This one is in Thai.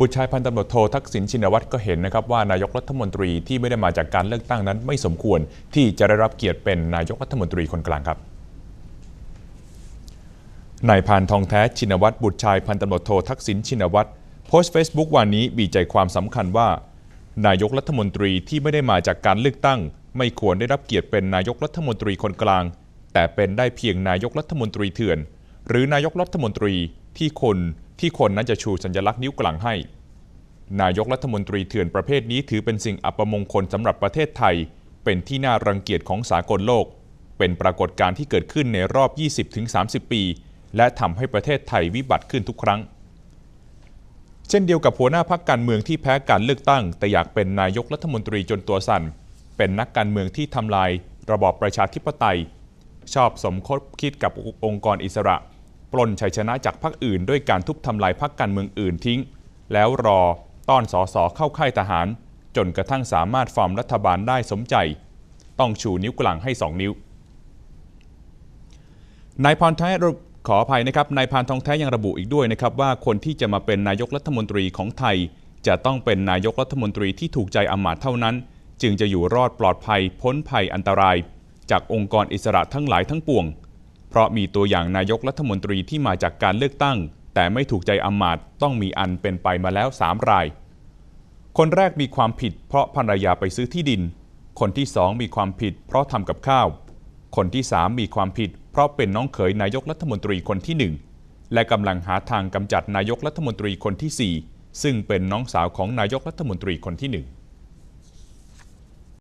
บุตรชายพันตำรวจโททักษิณชินวัตรก็เห็นนะครับว่านายกรัฐมนตรีที่ไม่ได้มาจากการเลือกตั้งนั้นไม่สมควรที่จะได้รับเกียรติเป็นนายกรัฐมนตรีคนกลางครับนายพานทองแท้ชินวัตรบุตรชายพันตำรวจโททักษิณชินวัตรโพสต์เฟซบุ๊กวันนี้มีใจความสำคัญว่า นายกรัฐมนตรีที่ไม่ได้มาจากการเลือกตั้ง ไม่ควรได้รับเกียรติเป็นนายกรัฐมนตรีคนกลาง แต่เป็นได้เพียงนายกรัฐมนตรีเถื่อน หรือนายกรัฐมนตรีที่คนที่คนนั้นจะชูสัญลักษณ์นิ้วกลางให้ นายกรัฐมนตรีเถื่อนประเภทนี้ถือเป็นสิ่งอัปมงคลสำหรับประเทศไทย เป็นที่น่ารังเกียจของสากลโลก เป็นปรากฏการณ์ที่เกิดขึ้นในรอบ 20-30 ปี และทำให้ประเทศไทยวิบัติขึ้นทุกครั้ง เช่นเดียวกับหัวหน้าพักการเมืองที่แพ้การเลือกตั้ง แต่อยากเป็นนายกรัฐมนตรีจนตัวสั่น เป็นนักการเมืองที่ทำลาย ระบอบประชาธิปไตย ชอบสมคบคิดกับองค์กรอิสระ ปล้นชัยชนะจากพรรคอื่น ด้วยการทุบทำลายพรรคการเมืองอื่นทิ้ง แล้วรอต้อนสอสอเข้าค่ายทหาร จนกระทั่งสามารถฟอร์มรัฐบาลได้สมใจ ต้องชูนิ้วกลางให้สองนิ้วนายพรแท้ขออภัยนะครับนายพานทองแท้ยังระบุอีกด้วยนะครับว่าคนที่จะมาเป็นนายกรัฐมนตรีของไทย จะต้องเป็นนายกรัฐมนตรีที่ถูกใจอำมาตย์เท่านั้น จึงจะอยู่รอดปลอดภัยพ้นภัยอันตราย จากองค์กรอิสระทั้งหลายทั้งปวง เพราะมีตัวอย่างนายกรัฐมนตรีที่มาจากการเลือกตั้ง แต่ไม่ถูกใจอำมาตย์ต้องมีอันเป็นไปมาแล้วสามราย คนแรกมีความผิด เพราะภรรยาไปซื้อที่ดิน คนที่สองมีความผิด เพราะทำกับข้าว คนที่สามมีความผิด เพราะเป็นน้องเขยนายกรัฐมนตรีคนที่หนึ่งและกำลังหาทางกำจัดนายกรัฐมนตรีคนที่สี่ซึ่งเป็นน้องสาวของนายกรัฐมนตรีคนที่หนึ่ง